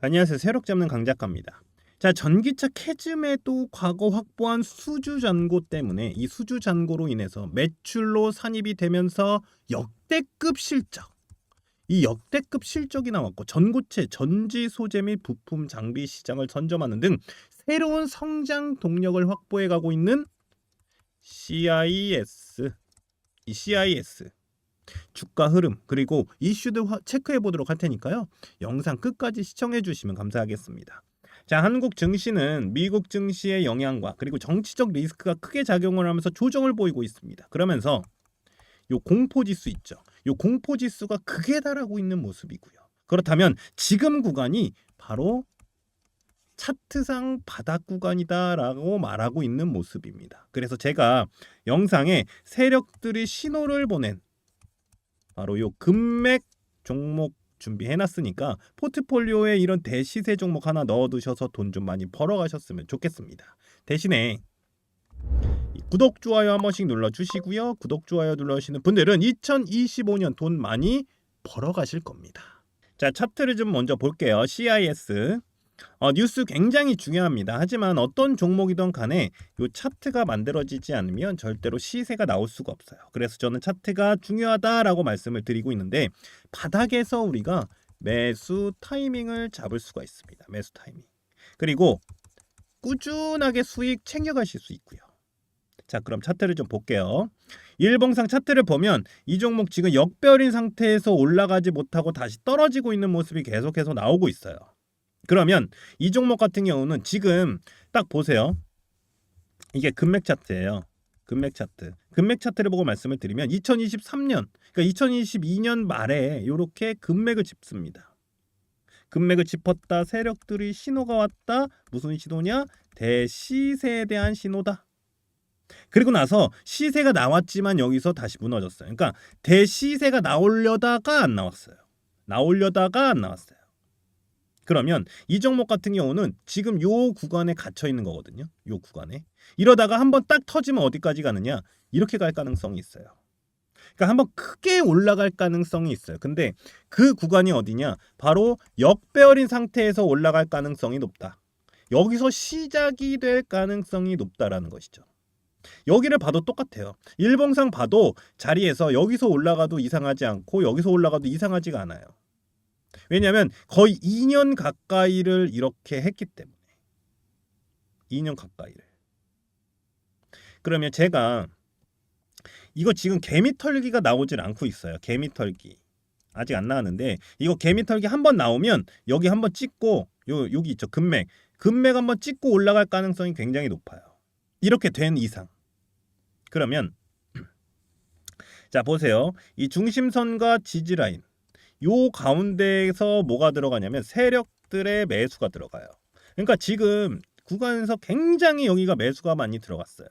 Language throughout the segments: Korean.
안녕하세요. 새롭 잡는 강작가입니다. 자, 전기차 캐즘에도 과거 확보한 수주 잔고 때문에 이 수주 잔고로 인해서 매출로 산입이 되면서 역대급 실적. 이 역대급 실적이 나왔고 전고체, 전지 소재 및 부품 장비 시장을 선점하는 등 새로운 성장 동력을 확보해 가고 있는 CIS. 이 CIS 주가 흐름 그리고 이슈도 화- 체크해 보도록 할 테니까요. 영상 끝까지 시청해 주시면 감사하겠습니다. 자, 한국 증시는 미국 증시의 영향과 그리고 정치적 리스크가 크게 작용을 하면서 조정을 보이고 있습니다. 그러면서 요 공포 지수 있죠. 요 공포 지수가 극에 달하고 있는 모습이고요. 그렇다면 지금 구간이 바로 차트상 바닥 구간이다라고 말하고 있는 모습입니다. 그래서 제가 영상에 세력들이 신호를 보낸 바로 요 금맥 종목 준비해 놨으니까 포트폴리오에 이런 대시세 종목 하나 넣어 두셔서 돈 좀 많이 벌어 가셨으면 좋겠습니다. 대신에 이 구독 좋아요 한 번씩 눌러 주시고요. 구독 좋아요 눌러 주시는 분들은 2025년 돈 많이 벌어 가실 겁니다. 자, 차트를 좀 먼저 볼게요. CIS 어, 뉴스 굉장히 중요합니다. 하지만 어떤 종목이든 간에 요 차트가 만들어지지 않으면 절대로 시세가 나올 수가 없어요. 그래서 저는 차트가 중요하다라고 말씀을 드리고 있는데 바닥에서 우리가 매수 타이밍을 잡을 수가 있습니다. 매수 타이밍. 그리고 꾸준하게 수익 챙겨가실 수 있고요. 자, 그럼 차트를 좀 볼게요. 일봉상 차트를 보면 이 종목 지금 역별인 상태에서 올라가지 못하고 다시 떨어지고 있는 모습이 계속해서 나오고 있어요. 그러면 이 종목 같은 경우는 지금 딱 보세요. 이게 금맥 차트예요. 금맥 차트. 금맥 차트를 보고 말씀을 드리면 2023년, 그러니까 2022년 말에 이렇게 금맥을 짚습니다. 금맥을 짚었다. 세력들이 신호가 왔다. 무슨 신호냐? 대시세에 대한 신호다. 그리고 나서 시세가 나왔지만 여기서 다시 무너졌어요. 그러니까 대시세가 나오려다가 안 나왔어요. 나오려다가 안 나왔어요. 그러면 이 종목 같은 경우는 지금 요 구간에 갇혀 있는 거거든요. 요 구간에. 이러다가 한번 딱 터지면 어디까지 가느냐? 이렇게 갈 가능성이 있어요. 그러니까 한번 크게 올라갈 가능성이 있어요. 근데 그 구간이 어디냐? 바로 역배열인 상태에서 올라갈 가능성이 높다. 여기서 시작이 될 가능성이 높다라는 것이죠. 여기를 봐도 똑같아요. 일봉상 봐도 자리에서 여기서 올라가도 이상하지 않고 여기서 올라가도 이상하지가 않아요. 왜냐하면 거의 2년 가까이를 이렇게 했기 때문에. 2년 가까이를. 그러면 제가 이거 지금 개미털기가 나오질 않고 있어요. 개미털기. 아직 안 나왔는데 이거 개미털기 한 번 나오면 여기 한 번 찍고 요 여기 있죠. 금맥. 금맥 한 번 찍고 올라갈 가능성이 굉장히 높아요. 이렇게 된 이상. 그러면 자 보세요. 이 중심선과 지지라인 요 가운데에서 뭐가 들어가냐면 세력들의 매수가 들어가요. 그러니까 지금 구간에서 굉장히 여기가 매수가 많이 들어갔어요.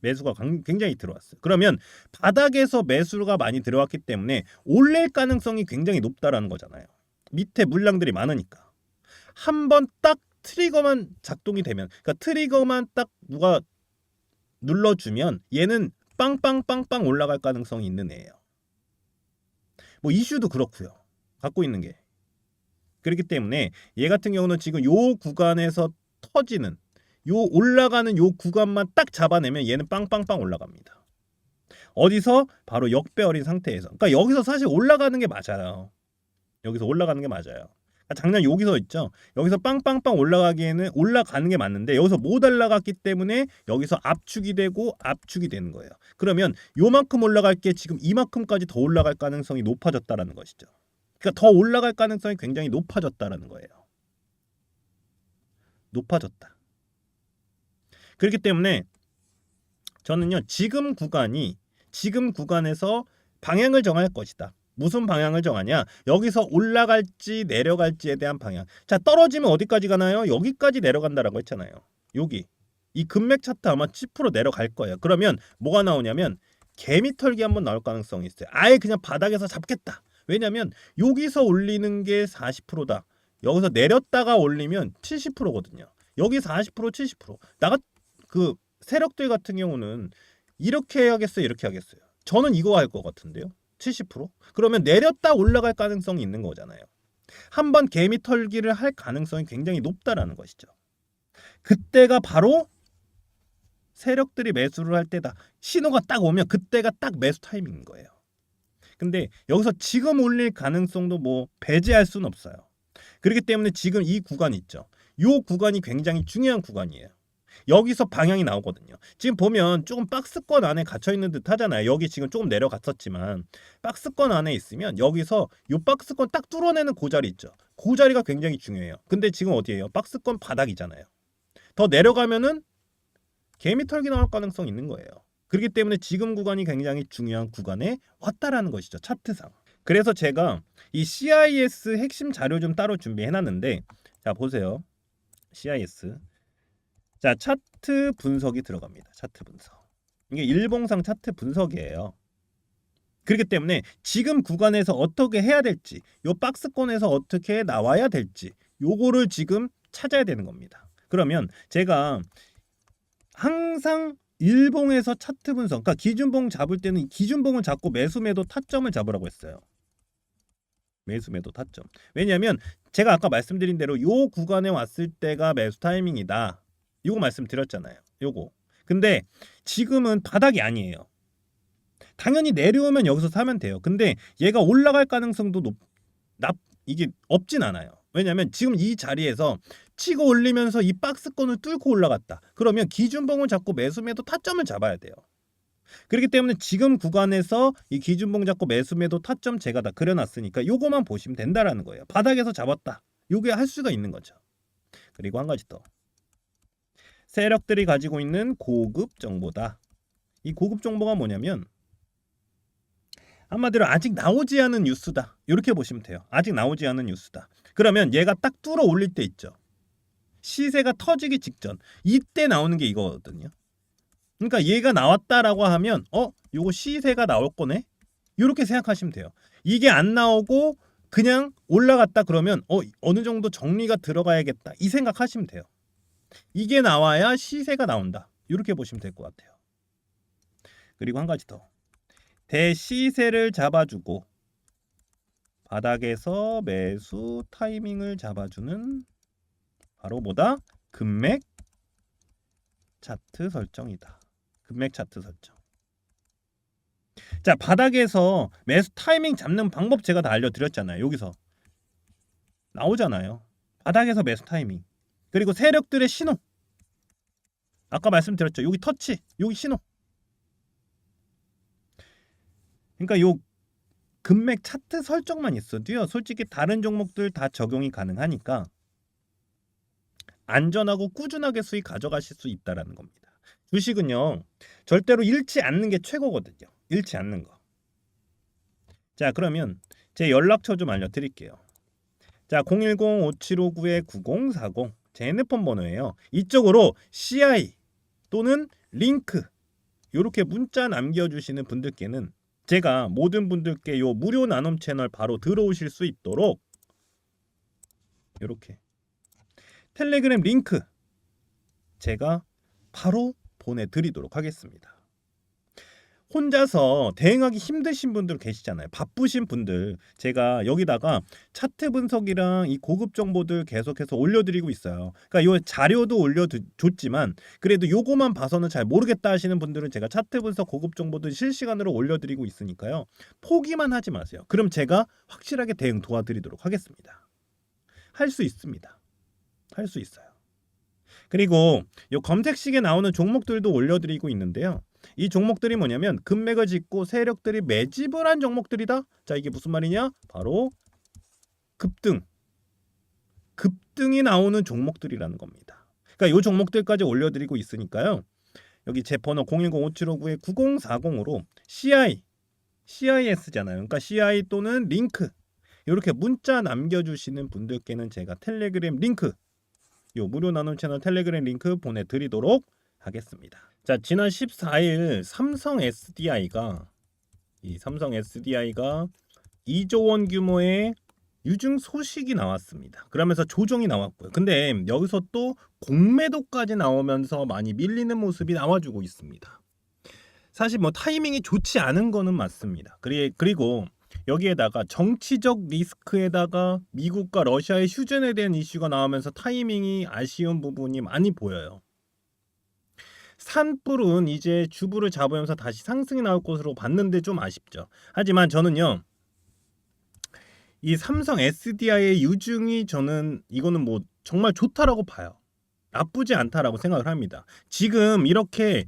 매수가 강- 굉장히 들어왔어요. 그러면 바닥에서 매수가 많이 들어왔기 때문에 올릴 가능성이 굉장히 높다라는 거잖아요. 밑에 물량들이 많으니까. 한 번 딱 트리거만 작동이 되면 그러니까 트리거만 딱 누가 눌러주면 얘는 빵빵빵빵 올라갈 가능성이 있는 애예요. 뭐 이슈도 그렇고요. 갖고 있는 게 그렇기 때문에 얘 같은 경우는 지금 요 구간에서 터지는 요 올라가는 요 구간만 딱 잡아내면 얘는 빵빵빵 올라갑니다. 어디서 바로 역배열인 상태에서 그러니까 여기서 사실 올라가는 게 맞아요. 여기서 올라가는 게 맞아요. 그러니까 작년 여기서 있죠. 여기서 빵빵빵 올라가기에는 올라가는 게 맞는데 여기서 못 올라갔기 때문에 여기서 압축이 되고 압축이 되는 거예요. 그러면 요만큼 올라갈 게 지금 이만큼까지 더 올라갈 가능성이 높아졌다라는 것이죠. 그러니까 더 올라갈 가능성이 굉장히 높아졌다라는 거예요. 높아졌다. 그렇기 때문에 저는요 지금 구간이 지금 구간에서 방향을 정할 것이다. 무슨 방향을 정하냐? 여기서 올라갈지 내려갈지에 대한 방향. 자 떨어지면 어디까지 가나요? 여기까지 내려간다라고 했잖아요. 여기 이 금맥 차트 아마 10% 내려갈 거예요. 그러면 뭐가 나오냐면 개미털기 한번 나올 가능성이 있어요. 아예 그냥 바닥에서 잡겠다. 왜냐면 여기서 올리는 게 40%다. 여기서 내렸다가 올리면 70%거든요. 여기 40% 70%. 나가 그 세력들 같은 경우는 이렇게 해야겠어요, 이렇게 하겠어요. 저는 이거 할 것 같은데요. 70%? 그러면 내렸다 올라갈 가능성이 있는 거잖아요. 한번 개미 털기를 할 가능성이 굉장히 높다라는 것이죠. 그때가 바로 세력들이 매수를 할 때다. 신호가 딱 오면 그때가 딱 매수 타이밍인 거예요. 근데 여기서 지금 올릴 가능성도 뭐 배제할 수는 없어요. 그렇기 때문에 지금 이 구간 있죠. 이 구간이 굉장히 중요한 구간이에요. 여기서 방향이 나오거든요. 지금 보면 조금 박스권 안에 갇혀 있는 듯 하잖아요. 여기 지금 조금 내려갔었지만 박스권 안에 있으면 여기서 이 박스권 딱 뚫어내는 그 자리 있죠. 그 자리가 굉장히 중요해요. 근데 지금 어디예요? 박스권 바닥이잖아요. 더 내려가면은 개미 털기 나올 가능성이 있는 거예요. 그렇기 때문에 지금 구간이 굉장히 중요한 구간에 왔다라는 것이죠. 차트상. 그래서 제가 이 CIS 핵심 자료 좀 따로 준비해 놨는데 자 보세요. CIS. 자, 차트 분석이 들어갑니다. 차트 분석. 이게 일봉상 차트 분석이에요. 그렇기 때문에 지금 구간에서 어떻게 해야 될지, 요 박스권에서 어떻게 나와야 될지, 요거를 지금 찾아야 되는 겁니다. 그러면 제가 항상 일봉에서 차트 분석, 그러니까 기준봉 잡을 때는 이 기준봉을 잡고 매수매도 타점을 잡으라고 했어요. 매수매도 타점. 왜냐하면 제가 아까 말씀드린 대로 요 구간에 왔을 때가 매수 타이밍이다. 요거 말씀드렸잖아요. 요거. 근데 지금은 바닥이 아니에요. 당연히 내려오면 여기서 사면 돼요. 근데 얘가 올라갈 가능성도 높, 납, 이게 없진 않아요. 왜냐하면 지금 이 자리에서 치고 올리면서 이 박스권을 뚫고 올라갔다. 그러면 기준봉을 잡고 매수매도 타점을 잡아야 돼요. 그렇기 때문에 지금 구간에서 이 기준봉 잡고 매수매도 타점 제가 다 그려놨으니까 요거만 보시면 된다라는 거예요. 바닥에서 잡았다. 요게 할 수가 있는 거죠. 그리고 한 가지 더. 세력들이 가지고 있는 고급 정보다. 이 고급 정보가 뭐냐면 한마디로 아직 나오지 않은 뉴스다. 이렇게 보시면 돼요. 아직 나오지 않은 뉴스다. 그러면 얘가 딱 뚫어 올릴 때 있죠. 시세가 터지기 직전. 이때 나오는 게 이거거든요. 그러니까 얘가 나왔다라고 하면 어, 요거 시세가 나올 거네. 이렇게 생각하시면 돼요. 이게 안 나오고 그냥 올라갔다 그러면 어, 어느 정도 정리가 들어가야겠다. 이 생각하시면 돼요. 이게 나와야 시세가 나온다. 이렇게 보시면 될 것 같아요. 그리고 한 가지 더. 대시세를 잡아주고 바닥에서 매수 타이밍을 잡아주는 바로 뭐다? 금맥 차트 설정이다. 금맥 차트 설정. 자, 바닥에서 매수 타이밍 잡는 방법 제가 다 알려드렸잖아요. 여기서 나오잖아요. 바닥에서 매수 타이밍. 그리고 세력들의 신호. 아까 말씀드렸죠. 여기 터치, 여기 신호. 그러니까 요 금맥 차트 설정만 있어도요. 솔직히 다른 종목들 다 적용이 가능하니까 안전하고 꾸준하게 수익 가져가실 수 있다라는 겁니다. 주식은요. 절대로 잃지 않는 게 최고거든요. 잃지 않는 거. 자, 그러면 제 연락처 좀 알려 드릴게요. 자, 010-5759-9040 제 핸드폰 번호예요. 이쪽으로 CI 또는 링크 이렇게 문자 남겨주시는 분들께는 제가 모든 분들께 요 무료 나눔 채널 바로 들어오실 수 있도록 이렇게 텔레그램 링크 제가 바로 보내드리도록 하겠습니다. 혼자서 대응하기 힘드신 분들 계시잖아요. 바쁘신 분들 제가 여기다가 차트 분석이랑 이 고급 정보들 계속해서 올려드리고 있어요. 그러니까 요 자료도 올려줬지만 그래도 요거만 봐서는 잘 모르겠다 하시는 분들은 제가 차트 분석 고급 정보들 실시간으로 올려드리고 있으니까요. 포기만 하지 마세요. 그럼 제가 확실하게 대응 도와드리도록 하겠습니다. 할 수 있습니다. 할 수 있어요. 그리고 요 검색식에 나오는 종목들도 올려드리고 있는데요. 이 종목들이 뭐냐면 금맥을 짚고 세력들이 매집을 한 종목들이다. 자 이게 무슨 말이냐? 바로 급등, 급등이 나오는 종목들이라는 겁니다. 그러니까 이 종목들까지 올려드리고 있으니까요. 여기 제 번호 010-5759-9040으로 CI, CIS잖아요. 그러니까 CI 또는 링크 이렇게 문자 남겨주시는 분들께는 제가 텔레그램 링크, 요 무료 나눔 채널 텔레그램 링크 보내드리도록 하겠습니다. 자 지난 14일 삼성 SDI가 이 삼성 SDI가 2조 원 규모의 유증 소식이 나왔습니다. 그러면서 조정이 나왔고요. 근데 여기서 또 공매도까지 나오면서 많이 밀리는 모습이 나와주고 있습니다. 사실 뭐 타이밍이 좋지 않은 거는 맞습니다. 그리- 그리고 여기에다가 정치적 리스크에다가 미국과 러시아의 휴전에 대한 이슈가 나오면서 타이밍이 아쉬운 부분이 많이 보여요. 산불은 이제 주부를 잡으면서 다시 상승이 나올 것으로 봤는데 좀 아쉽죠. 하지만 저는요. 이 삼성 SDI의 유증이 저는 이거는 뭐 정말 좋다라고 봐요. 나쁘지 않다라고 생각을 합니다. 지금 이렇게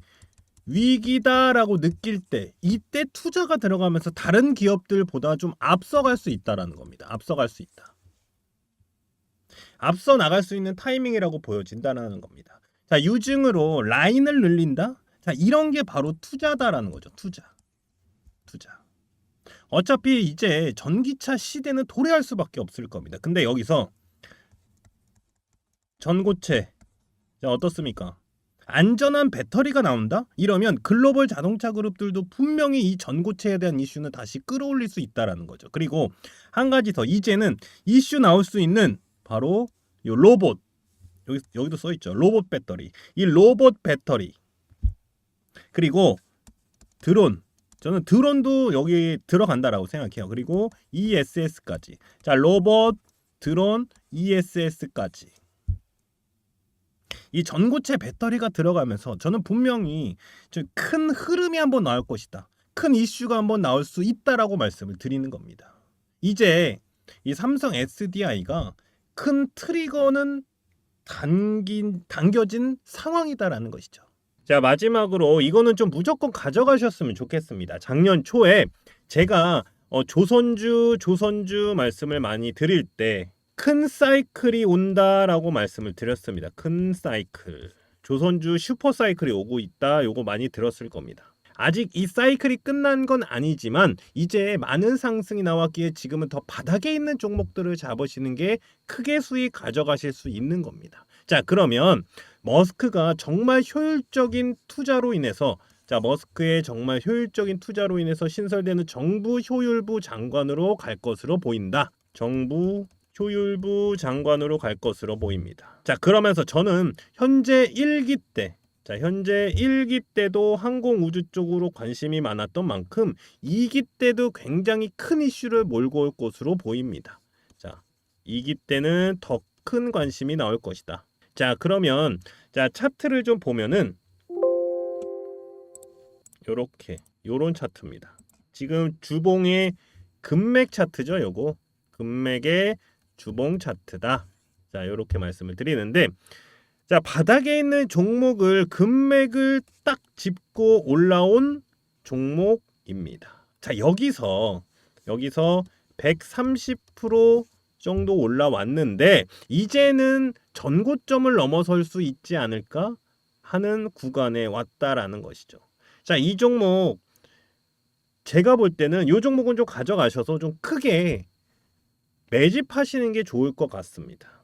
위기다라고 느낄 때 이때 투자가 들어가면서 다른 기업들보다 좀 앞서갈 수 있다라는 겁니다. 앞서갈 수 있다. 앞서 나갈 수 있는 타이밍이라고 보여진다라는 겁니다. 자, 유증으로 라인을 늘린다? 자, 이런 게 바로 투자다라는 거죠. 투자. 투자. 어차피 이제 전기차 시대는 도래할 수밖에 없을 겁니다. 근데 여기서 전고체 자, 어떻습니까? 안전한 배터리가 나온다? 이러면 글로벌 자동차 그룹들도 분명히 이 전고체에 대한 이슈는 다시 끌어올릴 수 있다라는 거죠. 그리고 한 가지 더 이제는 이슈 나올 수 있는 바로 요 로봇 여기 여기도 써 있죠. 로봇 배터리. 이 로봇 배터리. 그리고 드론. 저는 드론도 여기 들어간다라고 생각해요. 그리고 ESS까지. 자, 로봇, 드론, ESS까지. 이 전고체 배터리가 들어가면서 저는 분명히 좀큰 흐름이 한번 나올 것이다. 큰 이슈가 한번 나올 수 있다라고 말씀을 드리는 겁니다. 이제 이 삼성 SDI가 큰 트리거는 당긴 당겨진 상황이다라는 것이죠. 자 마지막으로 이거는 좀 무조건 가져가셨으면 좋겠습니다. 작년 초에 제가 어, 조선주 조선주 말씀을 많이 드릴 때 큰 사이클이 온다라고 말씀을 드렸습니다. 큰 사이클 조선주 슈퍼 사이클이 오고 있다. 요거 많이 들었을 겁니다. 아직 이 사이클이 끝난 건 아니지만 이제 많은 상승이 나왔기에 지금은 더 바닥에 있는 종목들을 잡으시는 게 크게 수익 가져가실 수 있는 겁니다. 자, 그러면 머스크가 정말 효율적인 투자로 인해서 자, 머스크의 정말 효율적인 투자로 인해서 신설되는 정부 효율부 장관으로 갈 것으로 보인다. 정부 효율부 장관으로 갈 것으로 보입니다. 자, 그러면서 저는 현재 1기 때 자, 현재 1기 때도 항공우주 쪽으로 관심이 많았던 만큼 2기 때도 굉장히 큰 이슈를 몰고 올 것으로 보입니다. 자, 2기 때는 더 큰 관심이 나올 것이다. 자, 그러면 자, 차트를 좀 보면은 요렇게 요런 차트입니다. 지금 주봉의 금맥 차트죠, 요거. 금맥의 주봉 차트다. 자, 요렇게 말씀을 드리는데 자, 바닥에 있는 종목을 금맥을 딱 짚고 올라온 종목입니다. 자, 여기서 여기서 130% 정도 올라왔는데 이제는 전고점을 넘어설 수 있지 않을까 하는 구간에 왔다라는 것이죠. 자, 이 종목 제가 볼 때는 이 종목은 좀 가져가셔서 좀 크게 매집하시는 게 좋을 것 같습니다.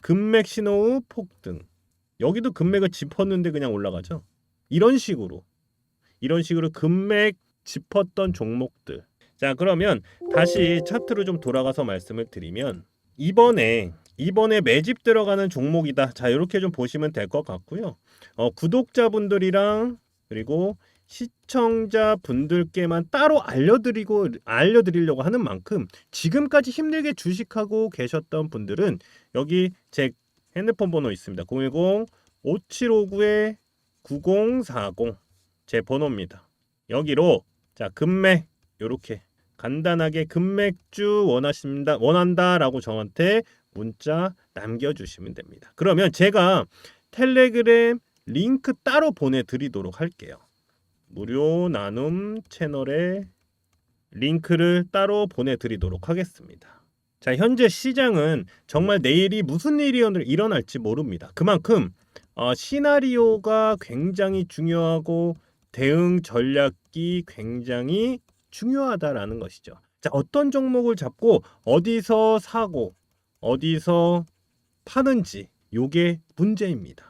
금맥 신호 폭등. 여기도 금맥을 짚었는데 그냥 올라가죠. 이런 식으로 이런 식으로 금맥 짚었던 종목들. 자, 그러면 다시 차트로 좀 돌아가서 말씀을 드리면 이번에 이번에 매집 들어가는 종목이다. 자, 이렇게 좀 보시면 될 것 같고요. 어, 구독자분들이랑 그리고 시청자분들께만 따로 알려드리고 알려드리려고 하는 만큼 지금까지 힘들게 주식하고 계셨던 분들은 여기 제 핸드폰 번호 있습니다. 010 5759에 9040 제 번호입니다. 여기로 자 금맥 요렇게 간단하게 금맥주 원하십니다 원한다라고 저한테 문자 남겨주시면 됩니다. 그러면 제가 텔레그램 링크 따로 보내드리도록 할게요. 무료 나눔 채널에 링크를 따로 보내드리도록 하겠습니다. 자, 현재 시장은 정말 내일이 무슨 일이 일어날지 모릅니다. 그만큼 어, 시나리오가 굉장히 중요하고 대응 전략이 굉장히 중요하다라는 것이죠. 자, 어떤 종목을 잡고 어디서 사고 어디서 파는지 요게 문제입니다.